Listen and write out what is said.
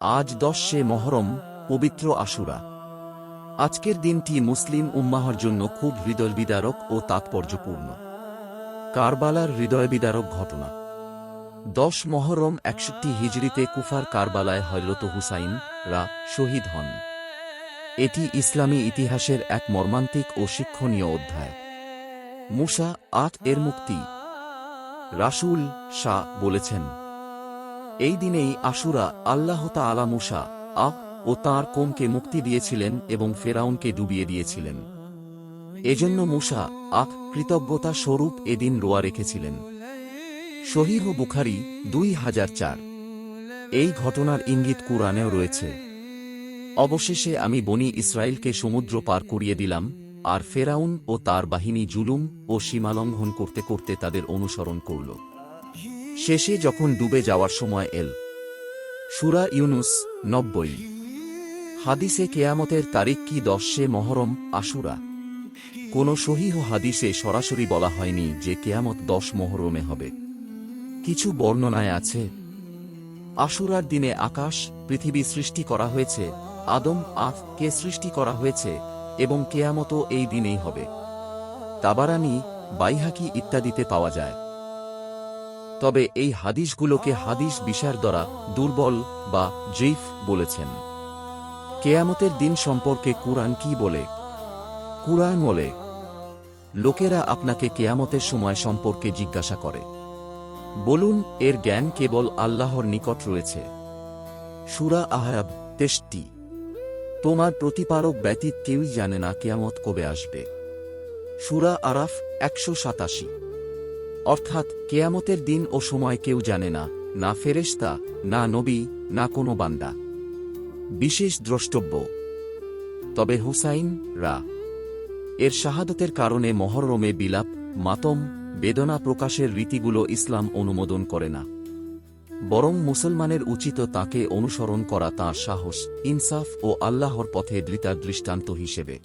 আজ দশে মহরম, পবিত্র আশুরা। আজকের দিনটি মুসলিম উম্মাহর জন্য খুব হৃদয়বিদারক ও তাৎপর্যপূর্ণ। কারবালার হৃদয়বিদারক ঘটনা। দশ মহরম একষট্টি হিজরিতে কুফার কারবালায় হজরত হুসাইন রা শহীদ হন। এটি ইসলামী ইতিহাসের এক মর্মান্তিক ও শিক্ষণীয় অধ্যায়। মুসা আট এর মুক্তি। রাসূল শাহ বলেছেন এই দিনেই আশুরা আল্লাহ তাআলা মুসা, আহ, ও তাঁর কোমকে মুক্তি দিয়েছিলেন এবং ফেরাউনকে ডুবিয়ে দিয়েছিলেন। এজন্য মুসা, আহ, কৃতজ্ঞতা স্বরূপ এদিন রোয়া রেখেছিলেন। শহীহ বুখারি দুই হাজার চার। এই ঘটনার ইঙ্গিত কুরআনেও রয়েছে। অবশেষে আমি বনি ইসরায়েলকে সমুদ্র পার করিয়ে দিলাম, আর ফেরাউন ও তার বাহিনী জুলুম ও সীমালঙ্ঘন করতে করতে তাদের অনুসরণ করল। শেষে যখন ডুবে যাওয়ার সময় এল। সুরা ইউনুস নব্বই। হাদিসে কেয়ামতের তারিখ কি দশে মহরম আশুরা? কোনো সহিহ হাদিসে সরাসরি বলা হয়নি যে কেয়ামত দশ মহরমে হবে। কিছু বর্ণনায় আছে, আশুরার দিনে আকাশ, পৃথিবী সৃষ্টি করা হয়েছে, আদম আফ কে সৃষ্টি করা হয়েছে এবং কেয়ামতও এই দিনেই হবে। তাবারানি, বাইহাকি ইত্যাদিতে পাওয়া যায়। তবে এই হাদিসগুলোকে হাদিস বিশার দ্বারা দুর্বল বা জৈফ বলেছেন। কেয়ামতের দিন সম্পর্কে কুরআন কি বলে? কুরআন বলে, লোকেরা আপনাকে কেয়ামতের সময় সম্পর্কে জিজ্ঞাসা করে। বলুন, এর জ্ঞান কেবল আল্লাহর নিকট রয়েছে। সুরা আহাব তেষ্টি, তোমার প্রতিপারক ব্যতীত কেউই জানে না কেয়ামত কবে আসবে। সুরা আরাফ একশো সাতাশি। অর্থাৎ কেয়ামতের দিন ও সময় কেউ জানে না না ফেরেশতা, না নবী, না কোনো বান্দা। বিশেষ দ্রষ্টব্য। তবে হুসাইন রা। এর শাহাদতের কারণে মহরমে বিলাপ, মাতম, বেদনা প্রকাশের রীতিগুলো ইসলাম অনুমোদন করে না। বরং মুসলমানের উচিত তাকে অনুসরণ করা তাঁর সাহস, ইনসাফ ও আল্লাহর পথে দৃতার দৃষ্টান্ত হিসেবে।